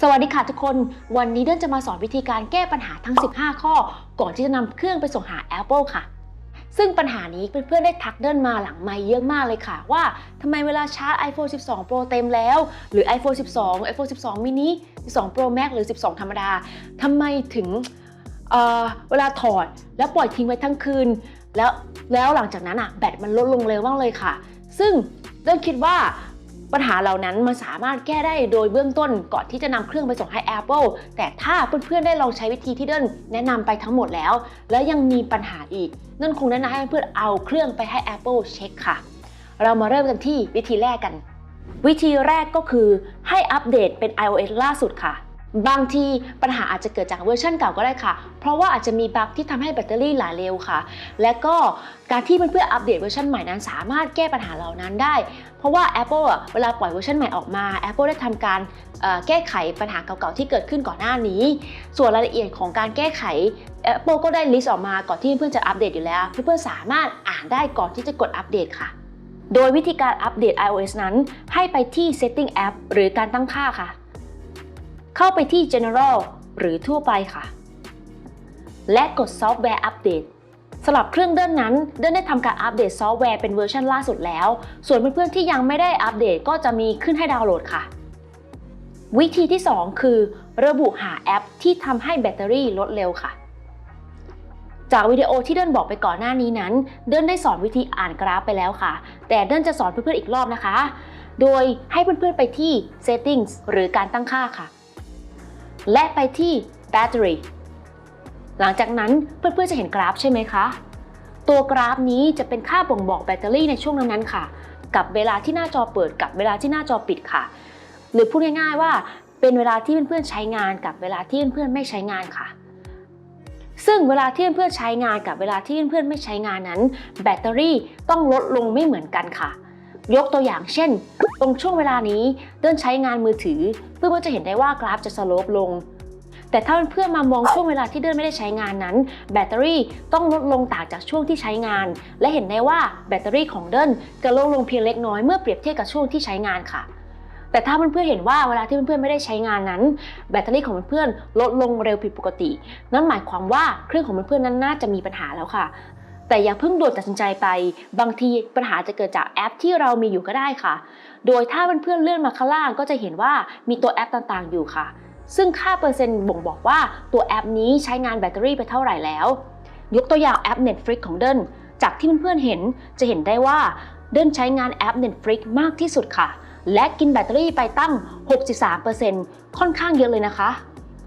สวัสดีค่ะทุกคน วันนี้เดินจะมาสอนวิธีการแก้ปัญหาทั้ง 15 ข้อ ก่อนที่จะนำเครื่องไปส่งหา Apple ค่ะ ซึ่งปัญหานี้เพื่อนๆได้ทักเดินมาหลังไม่เยอะมากเลยค่ะ ว่าทำไมเวลาชาร์จ iPhone 12 Pro เต็มแล้ว หรือ iPhone 12 iPhone 12 mini 12 Pro Max หรือ 12 ธรรมดาทำไมถึงเเวลาถอดแล้วปล่อยทิ้งไว้ทั้งคืน แล้วแล้วหลังจากนั้นอะแบตมันลดลงเร็วมากเลยค่ะ ซึ่งเดินคิดว่า ปัญหาเหล่านั้นมันสามารถแก้ได้โดยเบื้องต้นก่อนที่จะนำเครื่องไปส่งให้ Apple แต่ถ้าเพื่อนๆได้ลองใช้วิธีที่เดินแนะนำไปทั้งหมดแล้ว แล้วยังมีปัญหาอีกนั่นคงแนะนำให้เพื่อนๆเอาเครื่องไปให้ Apple เช็คค่ะ เรามาเริ่มกันที่วิธีแรกกัน วิธีแรกก็คือให้อัปเดตเป็น iOS ล่าสุดค่ะ บางทีปัญหาอาจจะเกิดจากเวอร์ชันเก่าก็ได้ค่ะ เพราะว่าอาจจะมีบั๊กที่ทำให้แบตเตอรี่หลาเร็วค่ะ และก็การที่เพื่อนๆอัปเดตเวอร์ชันใหม่นั้น สามารถแก้ปัญหาเหล่านั้นได้ เพราะว่า Apple อะเวลาปล่อยเวอร์ชันใหม่ออกมา Apple ได้ทำการแก้ไขปัญหาเก่าๆที่เกิดขึ้นก่อนหน้านี้ ส่วนรายละเอียดของการแก้ไข Apple ก็ได้ลิสต์ออกมาก่อนที่เพื่อนๆจะอัปเดตอยู่แล้ว เพื่อนๆสามารถอ่านได้ก่อนที่จะกดอัปเดตค่ะ โดยวิธีการอัปเดต iOS นั้น ให้ไปที่ Setting App หรือการตั้งค่าค่ะ เข้าไปที่ General หรือทั่วไปค่ะ และกด Software Update สำหรับเครื่องเดินนั้น เดินได้ทำการอัปเดตซอฟต์แวร์เป็นเวอร์ชันล่าสุดแล้ว ส่วนเพื่อนๆที่ยังไม่ได้อัปเดตก็จะมีขึ้นให้ดาวน์โหลดค่ะ วิธีที่ 2 คือ ระบุหาแอปที่ทำให้แบตเตอรี่ลดเร็วค่ะ จากวิดีโอที่เดินบอกไปก่อนหน้านี้นั้น เดินได้สอนวิธีอ่านกราฟไปแล้วค่ะ แต่เดินจะสอนเพื่อนๆอีกรอบนะคะ โดยให้เพื่อนๆไปที่ settings หรือการตั้งค่าค่ะ และไปที่ battery หลังจากนั้นเพื่อนๆจะเห็นกราฟใช่ไหมคะ ตัวกราฟนี้จะเป็นค่าบ่งบอกแบตเตอรี่ในช่วงนั้นๆค่ะ กับเวลาที่หน้าจอเปิดกับเวลาที่หน้าจอปิดค่ะ หรือพูดง่ายๆว่าเป็นเวลาที่เพื่อนๆใช้งานกับเวลาที่เพื่อนๆไม่ใช้งานค่ะ ซึ่งเวลาที่เพื่อนๆใช้งานกับเวลาที่เพื่อนๆไม่ใช้งานนั้น แบตเตอรี่ต้องลดลงไม่เหมือนกันค่ะ ยกตัวอย่างเช่น ตรงช่วงเวลานี้เดินใช้งานมือถือ เพื่อนๆจะเห็นได้ว่ากราฟจะสโลปลง แต่ถ้าเพื่อนๆมามองช่วงเวลาที่เดินไม่ได้ใช้งานนั้น แบตเตอรี่ต้องลดลงต่างจากช่วงที่ใช้งาน และเห็นได้ว่าแบตเตอรี่ของเดินจะลดลงเพียงเล็กน้อยเมื่อเปรียบเทียบกับช่วงที่ใช้งานค่ะแต่ถ้าเพื่อนๆเห็นว่าเวลาที่เพื่อนๆไม่ได้ใช้งานนั้น แบตเตอรี่ของเพื่อนๆลดลงเร็วผิดปกติ นั่นหมายความว่าเครื่องของเพื่อนๆนั้นน่าจะมีปัญหาแล้วค่ะ แต่อย่าเพิ่งด่วนตัดสินใจไป บางทีปัญหาจะเกิดจากแอปที่เรามีอยู่ก็ได้ค่ะ โดยถ้าเพื่อนๆเลื่อนมาข้างล่างก็จะเห็นว่ามีตัวแอปต่างๆ อยู่ค่ะ ซึ่งค่าเปอร์เซ็นต์บ่งบอกว่าตัวแอปนี้ใช้งานแบตเตอรี่ไปเท่าไหร่แล้ว ยกตัวอย่างแอป Netflix ของเดินจากที่เพื่อนๆเห็นจะเห็นได้ว่าเดินใช้งานแอป Netflix มากที่สุดค่ะ และกินแบตเตอรี่ไปตั้ง 63%ค่อนข้างเยอะเลยนะคะ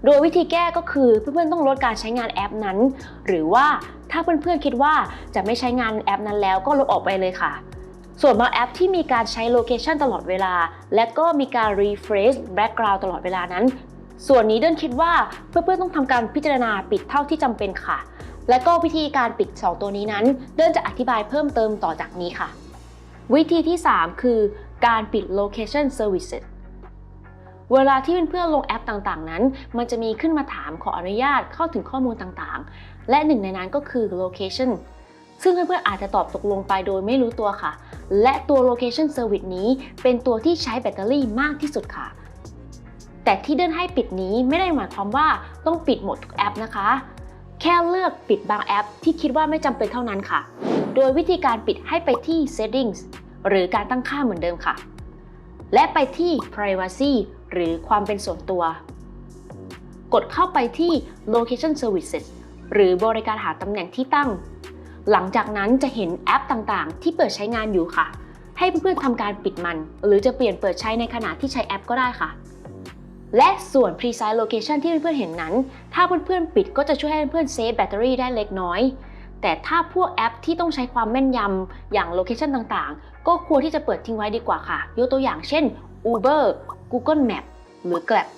โดยวิธีแก้ก็คือเพื่อนๆต้องลดการใช้งานแอปนั้น หรือว่า ถ้าเพื่อนๆคิดว่าจะไม่ใช้งานแอปนั้นแล้วก็ลบออกไปเลยค่ะ ส่วนบางแอปที่มีการใช้โลเคชันตลอดเวลา และก็มีการ refresh background ตลอดเวลานั้น ส่วนนี้เดินคิดว่าเพื่อนๆต้องทำการพิจารณาปิดเท่าที่จำเป็นค่ะ และก็วิธีการปิด 2 ตัวนี้นั้น เดินจะอธิบายเพิ่มเติมต่อจากนี้ค่ะ วิธีที่ 3 คือการปิด location services เวลาที่เพื่อนๆลงแอปต่างๆ นั้น มันจะมีขึ้นมาถามขออนุญาตเข้าถึงข้อมูลต่างๆ และหนึ่งในนั้นก็คือ location ซึ่งเพื่อนๆอาจจะตอบตกลงไปโดยไม่รู้ตัวค่ะ และตัว location service นี้เป็นตัวที่ใช้แบตเตอรี่มากที่สุดค่ะ แต่ที่เดินให้ปิดนี้ไม่ได้หมายความว่าต้องปิดหมดทุกแอปนะคะ แค่เลือกปิดบางแอปที่คิดว่าไม่จำเป็นเท่านั้นค่ะ โดยวิธีการปิดให้ไปที่ settings หรือการตั้งค่าเหมือนเดิมค่ะ และไปที่ privacy หรือความเป็นส่วนตัว กดเข้าไปที่ location services หรือบริการหาตำแหน่งที่ตั้ง หลังจากนั้นจะเห็นแอปต่างๆ ที่เปิดใช้งานอยู่ค่ะ ให้เพื่อนๆทำการปิดมัน หรือจะเปลี่ยนเปิดใช้ในขณะที่ใช้แอปก็ได้ค่ะ และส่วน precise location ที่เพื่อนๆเห็นนั้น ถ้าเพื่อนๆปิดก็จะช่วยให้เพื่อนๆเซฟแบตเตอรี่ได้เล็กน้อยแต่ถ้าพวกแอปที่ต้องใช้ความแม่นยำอย่างโลเคชันต่างๆ ก็ควรที่จะเปิดทิ้งไว้ดีกว่าค่ะ ยกตัวอย่างเช่น Uber Google Map หรือ Grab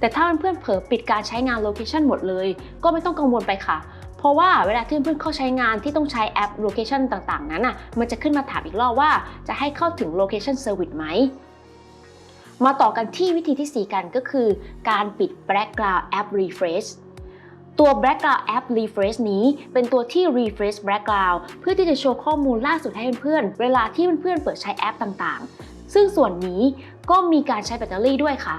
แต่ถ้าเพื่อนๆเผลอปิดการใช้งานโลเคชันหมดเลย ก็ไม่ต้องกังวลไปค่ะ เพราะว่าเวลาที่เพื่อนๆเข้าใช้งานที่ต้องใช้แอปโลเคชันต่างๆ นั้นอะ มันจะขึ้นมาถามอีกรอบว่าจะให้เข้าถึงโลเคชันเซอร์วิสไหม มาต่อกันที่วิธีที่ 4 กันก็คือ การปิด Background App Refresh ตัว Background App Refresh นี้เป็นตัวที่ refresh background เพื่อที่จะโชว์ข้อมูลล่าสุดให้เพื่อนๆ เวลาที่เพื่อนๆ เปิดใช้แอปต่างๆ ซึ่งส่วนนี้ก็มีการใช้แบตเตอรี่ด้วยค่ะ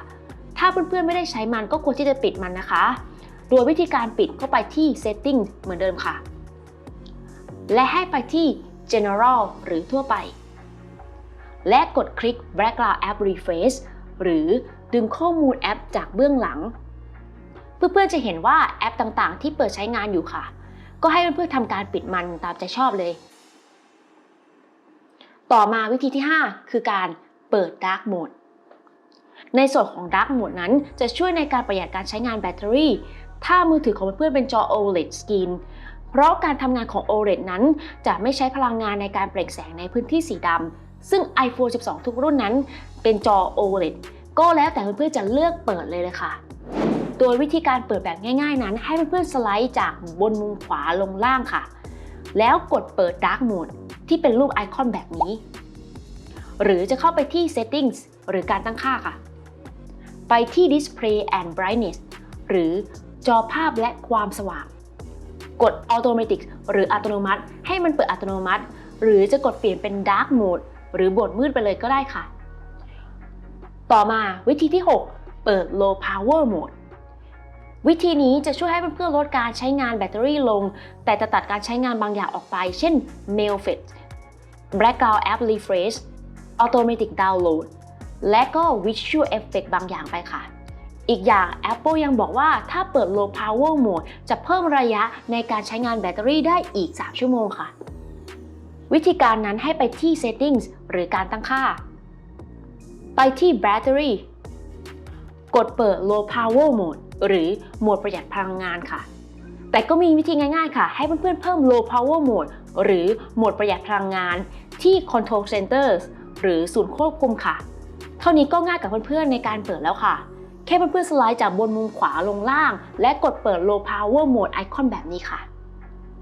ถ้าเพื่อนๆไม่ได้ใช้มันก็ควรที่จะปิดมันนะคะ โดยวิธีการปิดก็ไปที่ setting เหมือนเดิมค่ะ และให้ไปที่ general หรือทั่วไป และกดคลิก background app refresh หรือดึงข้อมูลแอปจากเบื้องหลัง เพื่อนๆจะเห็นว่าแอปต่างๆ ที่เปิดใช้งานอยู่ค่ะ ก็ให้เพื่อนๆทำการปิดมันตามใจชอบเลย ต่อมาวิธีที่ 5 คือการเปิด Dark Mode ในส่วนของ Dark Mode นั้นจะช่วยในการประหยัดการใช้งานแบตเตอรี่ ถ้ามือถือของเพื่อนเป็นจอ OLED Screen เพราะการทำงานของ OLED นั้นจะไม่ใช้พลังงานในการเปล่งแสงในพื้นที่สีดำซึ่ง iPhone 12 ทุกรุ่นนั้น เป็นจอ OLED ก็แล้วแต่เพื่อนๆจะเลือกเปิดเลยเลยค่ะโดยวิธีการเปิดแบบง่ายๆนั้น ให้เพื่อนๆสไลด์จากบนมุมขวาลงล่างค่ะ แล้วกดเปิด Dark Mode ที่เป็นรูปไอคอนแบบนี้ หรือจะเข้าไปที่ Settings หรือการตั้งค่าค่ะ ไปที่ Display and Brightness หรือจอภาพและความสว่าง กด Automatic หรืออัตโนมัติ ให้มันเปิดอัตโนมัติ หรือจะกดเปลี่ยนเป็น Dark Mode หรือโหมดมืดไปเลยก็ได้ค่ะ ต่อมาวิธีที่ 6 เปิด Low Power Mode วิธีนี้จะช่วยให้เพื่อนๆลดการใช้งานแบตเตอรี่ลง แต่จะตัดการใช้งานบางอย่างออกไป เช่น Mail Fetch Background App Refresh Automatic Download และก็ Visual Effect บางอย่างไปค่ะ อีกอย่าง Apple ยังบอกว่าถ้าเปิด Low Power Mode จะเพิ่มระยะในการใช้งานแบตเตอรี่ได้อีก 3 ชั่วโมงค่ะ วิธีการนั้นให้ไปที่ Settings หรือการตั้งค่า ไปที่ Battery กดเปิด Low Power Mode หรือโหมดประหยัดพลังงานค่ะ แต่ก็มีวิธีง่ายๆค่ะ ให้เพื่อนๆเพิ่ม Low Power Mode หรือโหมดประหยัดพลังงานที่ Control Centers หรือศูนย์ควบคุมค่ะ เท่านี้ก็ง่ายกับเพื่อนๆในการเปิดแล้วค่ะ แค่เพื่อนๆสไลด์จากบนมุมขวาลงล่าง และกดเปิด Low Power Mode ไอคอนแบบนี้ค่ะ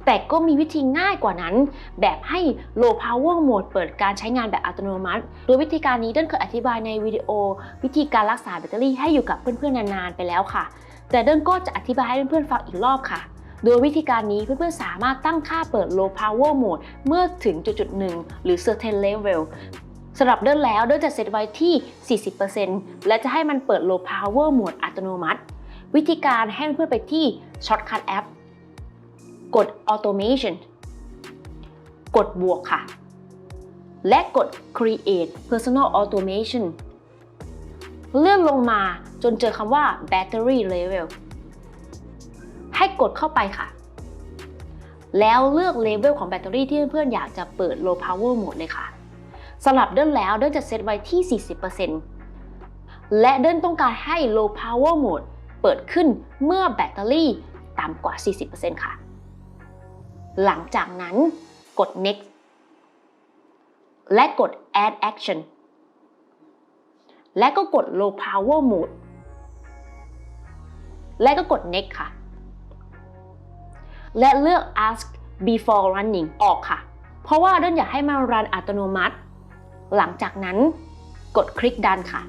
แต่ก็มีวิธีง่ายกว่านั้น แบบให้ Low Power Mode เปิดการใช้งานแบบอัตโนมัติ โดยวิธีการนี้เดินเคยอธิบายในวิดีโอ วิธีการรักษาแบตเตอรี่ให้อยู่กับเพื่อนๆนานๆไปแล้วค่ะ แต่เดินก็จะอธิบายให้เพื่อนๆฟังอีกรอบค่ะ โดยวิธีการนี้เพื่อนๆสามารถตั้งค่าเปิด Low Power Mode เมื่อถึงจุดๆหนึ่งหรือ certain level สำหรับเดินแล้วเดินจะเซตไว้ที่ 40%และจะให้มันเปิด Low Power Mode อัตโนมัติ วิธีการให้เพื่อนๆไปที่ Shortcut App กด Automation กดบวกค่ะ และกด Create Personal Automation เลื่อนลงมาจนเจอคำว่า Battery Level ให้กดเข้าไปค่ะ แล้วเลือกเลเวลของแบตเตอรี่ที่เพื่อนๆอยากจะเปิด Low Power Mode เลยค่ะสำหรับเดินแล้วเดินจะเซตไว้ที่ 40%และเดินต้องการให้ Low Power Mode เปิดขึ้นเมื่อแบตเตอรี่ต่ำกว่า 40%ค่ะ หลังจากนั้นกด next และกด add action และก็กด low power mode และก็กด next ค่ะ และเลือก ask before running ออกค่ะ เพราะว่าเดินอยากให้มันรันอัตโนมัติ หลังจากนั้นกดคลิกดันค่ะ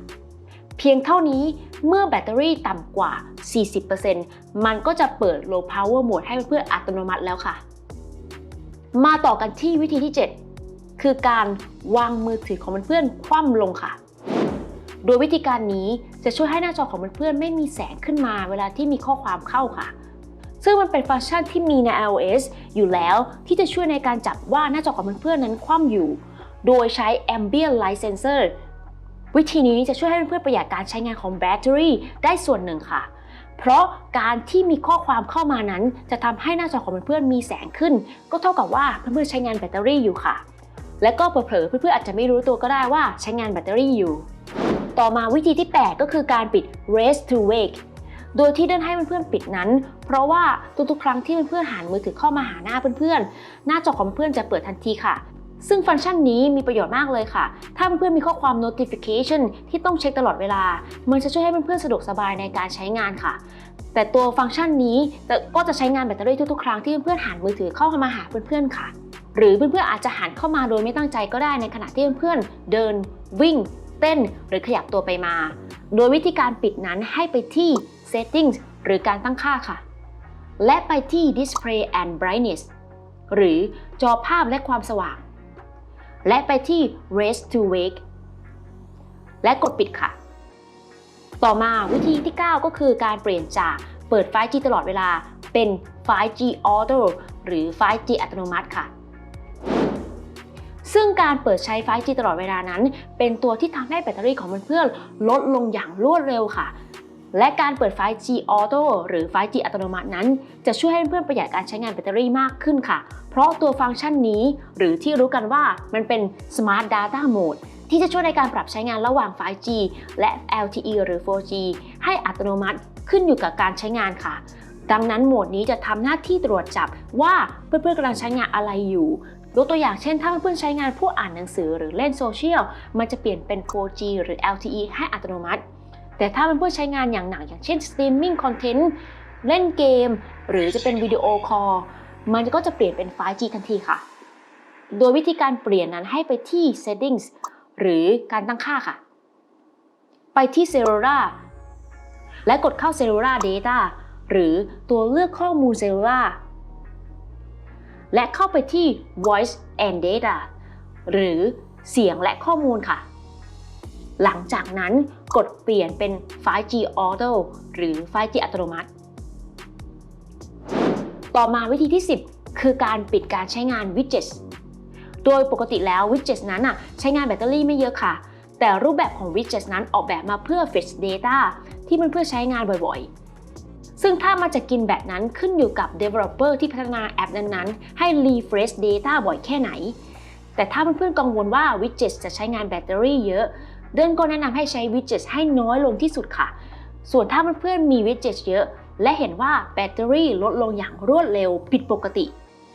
เพียงเท่านี้เมื่อแบตเตอรี่ต่ำกว่า 40%มันก็จะเปิด low power mode ให้เพื่อนอัตโนมัติแล้วค่ะ มาต่อกันที่วิธีที่ 7 คือการวางมือถือของเพื่อนคว่ำลงค่ะ โดยวิธีการนี้จะช่วยให้หน้าจอของเพื่อนๆไม่มีแสงขึ้นมาเวลาที่มีข้อความเข้าค่ะ ซึ่งมันเป็นฟังก์ชันที่มีใน iOS อยู่แล้วที่จะช่วยในการจับว่าหน้าจอของเพื่อนๆนั้นคว่ำอยู่ โดยใช้ Ambient Light Sensor วิธีนี้จะช่วยให้เพื่อนๆประหยัดการใช้งานของแบตเตอรี่ได้ส่วนหนึ่งค่ะ เพราะการที่มีข้อความเข้ามานั้น จะทำให้หน้าจอของเพื่อนๆมีแสงขึ้น ก็เท่ากับว่าเพื่อนๆใช้งานแบตเตอรี่อยู่ค่ะ และก็เผลอๆเพื่อนๆอาจจะไม่รู้ตัวก็ได้ว่าใช้งานแบตเตอรี่อยู่ ต่อมาวิธีที่ 8 ก็คือการปิด raise to wake โดยที่เดินให้เพื่อนๆปิดนั้น เพราะว่าทุกๆครั้งที่เพื่อนๆหันมือถือเข้ามาหาหน้าเพื่อนๆ หน้าจอของเพื่อนจะเปิดทันทีค่ะ ซึ่งฟังก์ชันนี้มีประโยชน์มากเลยค่ะ ถ้าเพื่อนๆมีข้อความ notification ที่ต้องเช็คตลอดเวลา มันจะช่วยให้เพื่อนๆสะดวกสบายในการใช้งานค่ะ แต่ตัวฟังก์ชันนี้ก็จะใช้งานแบตเตอรี่ทุกๆครั้งที่เพื่อนๆหันมือถือเข้ามาหาเพื่อนๆค่ะ หรือเพื่อนๆอาจจะหันเข้ามาโดยไม่ตั้งใจก็ได้ในขณะที่เพื่อนๆเดินวิ่ง เต้นหรือขยับตัวไปมา โดยวิธีการปิดนั้นให้ไปที่ settings หรือการตั้งค่าค่ะ และไปที่ display and brightness หรือจอภาพและความสว่าง และไปที่ raise to wake และกดปิดค่ะ ต่อมาวิธีที่ 9 ก็คือการเปลี่ยนจากเปิด 5G ตลอดเวลาเป็น 5G Auto หรือ 5G อัตโนมัติค่ะ ซึ่งการเปิดใช้ 5G ตลอดเวลานั้น เป็นตัวที่ทำให้แบตเตอรี่ของเพื่อนๆลดลงอย่างรวดเร็วค่ะ และการเปิด 5G Auto หรือ 5G อัตโนมัตินั้น จะช่วยให้เพื่อนประหยัดการใช้งานแบตเตอรี่มากขึ้นค่ะ เพราะตัวฟังก์ชันนี้หรือที่รู้กันว่ามันเป็น Smart Data Mode ที่จะช่วยในการปรับใช้งานระหว่าง 5G และ LTE หรือ 4G ให้อัตโนมัติขึ้นอยู่กับการใช้งานค่ะ ดังนั้นโหมดนี้จะทำหน้าที่ตรวจจับว่าเพื่อนๆกำลังใช้งานอะไรอยู่ ยกตัวอย่างเช่น ถ้าเพื่อนใช้งานผู้อ่านหนังสือหรือเล่นโซเชียล มันจะเปลี่ยนเป็น 4G หรือ LTE ให้อัตโนมัติ แต่ถ้าเพื่อนใช้งานอย่างหนักอย่างเช่น streaming content เล่นเกม หรือจะเป็นวิดีโอคอลมันก็จะเปลี่ยนเป็น 5G ทันทีค่ะ โดยวิธีการเปลี่ยนนั้นให้ไปที่ settings หรือการตั้งค่าค่ะ ไปที่ cellular และกดเข้า cellular data หรือตัวเลือกข้อมูล cellular และเข้าไปที่ voice and data หรือเสียงและข้อมูลค่ะ หลังจากนั้นกดเปลี่ยนเป็น 5G Auto หรือ 5G อัตโนมัติ ต่อมาวิธีที่ 10 คือการปิดการใช้งาน widgets โดยปกติแล้ว widgets นั้นน่ะใช้งานแบตเตอรี่ไม่เยอะค่ะ แต่รูปแบบของ widgets นั้นออกแบบมาเพื่อ fetch data ที่มันเพื่อใช้งานบ่อยๆ ซึ่งถ้ามันจะกินแบตนั้นขึ้นอยู่กับ developer ที่พัฒนาแอปนั้นๆ ให้ refresh data บ่อยแค่ไหน แต่ถ้าเพื่อนๆกังวลว่า widgets จะใช้งานแบตเตอรี่เยอะ เดินก็แนะนำให้ใช้ widgets ให้น้อยลงที่สุดค่ะ ส่วนถ้าเพื่อนๆมี widgets เยอะ และเห็นว่าแบตเตอรี่ลดลงอย่างรวดเร็วผิดปกติ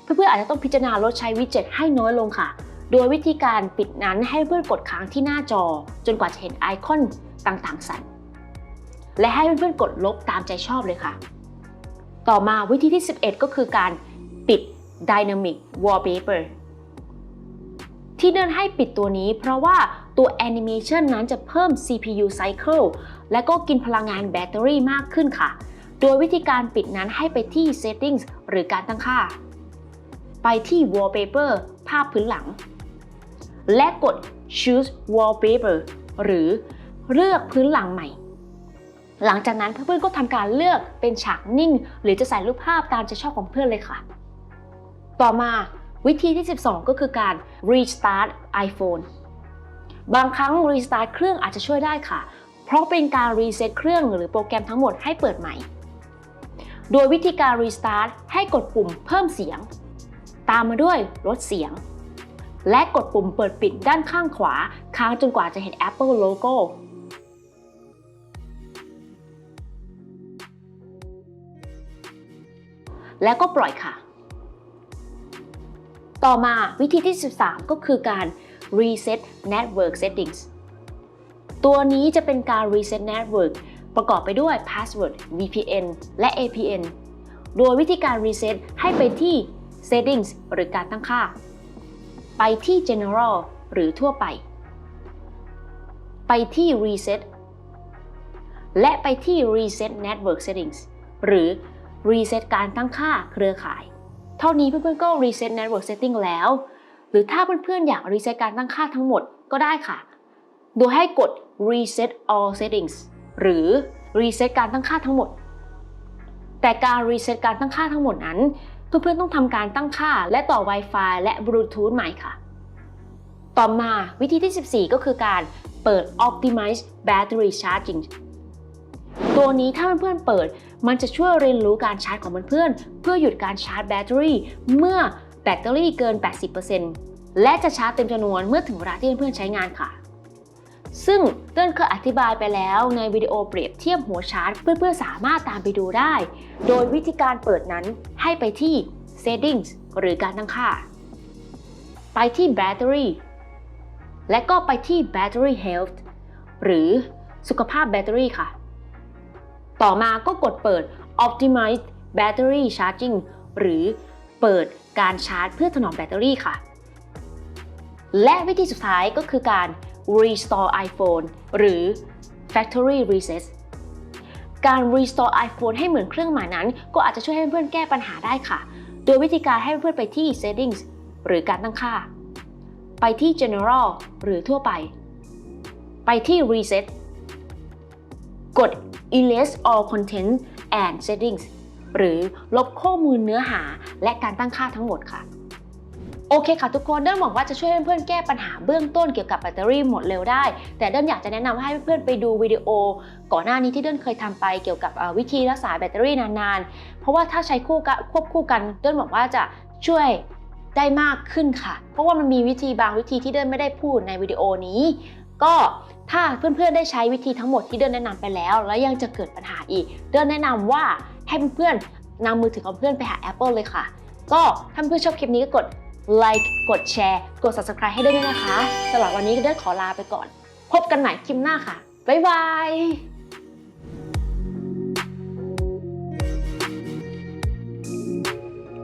เพื่อนๆอาจจะต้องพิจารณาลดใช้ widget ให้น้อยลงค่ะ โดยวิธีการปิดนั้นให้เพื่อนกดค้างที่หน้าจอ จนกว่าจะเห็นไอคอนต่างๆสั่น และให้เพื่อนๆกดลบตามใจชอบเลยค่ะ ต่อมาวิธีที่ 11 ก็คือการปิด Dynamic Wallpaper ที่เดินให้ปิดตัวนี้ เพราะว่าตัวแอนิเมชันนั้นจะเพิ่ม CPU cycle และก็กินพลังงานแบตเตอรี่มากขึ้นค่ะ โดยวิธีการปิดนั้นให้ไปที่ settings หรือการตั้งค่า ไปที่ wallpaper ภาพพื้นหลัง และกด choose wallpaper หรือเลือกพื้นหลังใหม่ หลังจากนั้นเพื่อนๆก็ทำการเลือกเป็นฉากนิ่ง หรือจะใส่รูปภาพตามใจชอบของเพื่อนเลยค่ะ ต่อมาวิธีที่ 12 ก็คือการ restart iPhone บางครั้ง restart เครื่องอาจจะช่วยได้ค่ะ เพราะเป็นการ reset เครื่องหรือโปรแกรมทั้งหมดให้เปิดใหม่ โดยวิธีการ restart ให้กดปุ่มเพิ่มเสียง ตามมาด้วยลดเสียง และกดปุ่มเปิดปิดด้านข้างขวา ค้างจนกว่าจะเห็น Apple Logo แล้วก็ปล่อยค่ะ ต่อมาวิธีที่ 13 ก็คือการ reset network settings ตัวนี้จะเป็นการ reset network ประกอบไปด้วย password VPN และ APN โดยวิธีการ reset ให้ไปที่ settings หรือการตั้งค่า ไปที่ general หรือทั่วไป ไปที่ reset และไปที่ reset network settings หรือ reset การตั้งค่าเครือข่าย เท่านี้เพื่อนๆก็ reset network setting แล้ว หรือถ้าเพื่อนๆอยาก reset การตั้งค่าทั้งหมดก็ได้ค่ะ โดยให้กด reset all settings หรือ reset การตั้งค่าทั้งหมด แต่การ reset การตั้งค่าทั้งหมดนั้น เพื่อนๆต้องทำการตั้งค่าและต่อ Wi-Fi และ Bluetooth ใหม่ค่ะ ต่อมาวิธีที่ 14 ก็คือการเปิด optimize battery charging ตัวนี้ถ้าเพื่อนๆเปิด มันจะช่วยเรียนรู้การชาร์จของเพื่อนๆ เพื่อหยุดการชาร์จแบตเตอรี่ เมื่อแบตเตอรี่เกิน 80%และจะชาร์จเต็มจำนวนเมื่อถึงเวลาที่เพื่อนๆใช้งานค่ะ ซึ่งเต้นเคยอธิบายไปแล้วในวิดีโอเปรียบเทียบหัวชาร์จ เพื่อนๆสามารถตามไปดูได้ โดยวิธีการเปิดนั้นให้ไปที่ settings หรือการตั้งค่า ไปที่ battery และก็ไปที่ battery health หรือสุขภาพแบตเตอรี่ค่ะ ต่อมาก็กดเปิด optimize battery charging หรือเปิดการชาร์จเพื่อถนอมแบตเตอรี่ค่ะ และวิธีสุดท้ายก็คือการ restore iPhone หรือ factory reset การ restore iPhone ให้เหมือนเครื่องใหม่นั้น ก็อาจจะช่วยให้เพื่อนๆแก้ปัญหาได้ค่ะ โดยวิธีการให้เพื่อนๆไปที่ settings หรือการตั้งค่า ไปที่ general หรือทั่วไป ไปที่ reset กด erase all content and settings หรือลบข้อมูลเนื้อหาและการตั้งค่าทั้งหมดค่ะ โอเคค่ะทุกคนเดิมหวังว่าจะช่วยเพื่อนๆแก้ปัญหาเบื้องต้นเกี่ยวกับแบตเตอรี่หมดเร็วได้ แต่เดิมอยากจะแนะนำให้เพื่อนๆไปดูวิดีโอ ก่อนหน้านี้ที่เดินเคยทำไปเกี่ยวกับวิธีรักษาแบตเตอรี่นานๆ เพราะว่าถ้าใช้คู่กันควบคู่กันเดินหวังว่าจะช่วยได้มากขึ้นค่ะ เพราะว่ามันมีวิธีบางวิธีที่เดินไม่ได้พูดในวิดีโอนี้ ก็ถ้าเพื่อนๆได้ใช้วิธีทั้งหมดที่เดินแนะนำไปแล้ว แล้วยังจะเกิดปัญหาอีก เดินแนะนำว่าให้เพื่อนๆนำมือถือของเพื่อนไปหา Apple เลยค่ะ ก็ถ้าเพื่อนๆชอบคลิปนี้ก็กดไลค์กดแชร์กด subscribe ให้ด้วยนะคะสำหรับวันนี้ก็เดินขอลาไปก่อน พบกันใหม่คลิปหน้าค่ะ บ๊ายบาย